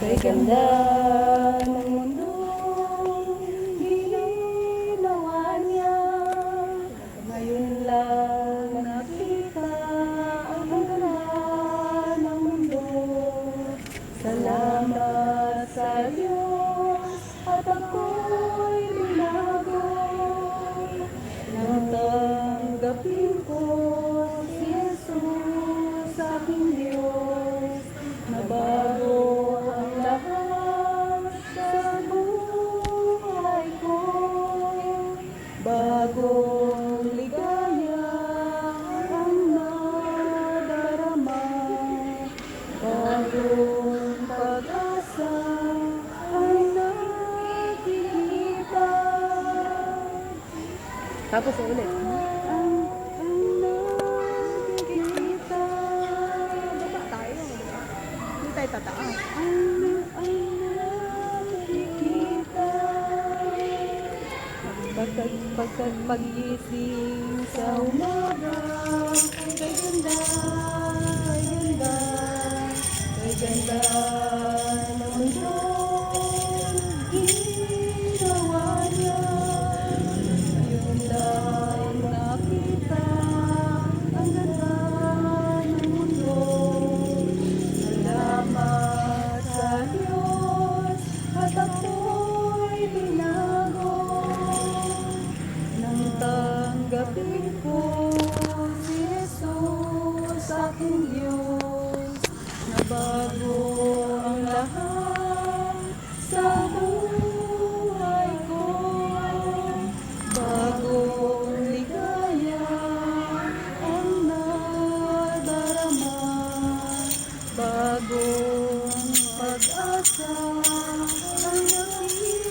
Brigandel. Bagong ligaya ang nadarama, bagong pag-asa ay nakikita. Tapos ulit. Ang, ang nakikita. Baba tayo. Hindi tayo tataas. Ang, Pagkat, pagkat pagising sa umaga, kay ganda, tanggapin ko si Jesus aking Diyos, nabago ang lahat sa buhay ko. Bagong ligaya ang nadarama, bagong pag-asa ang nakikita.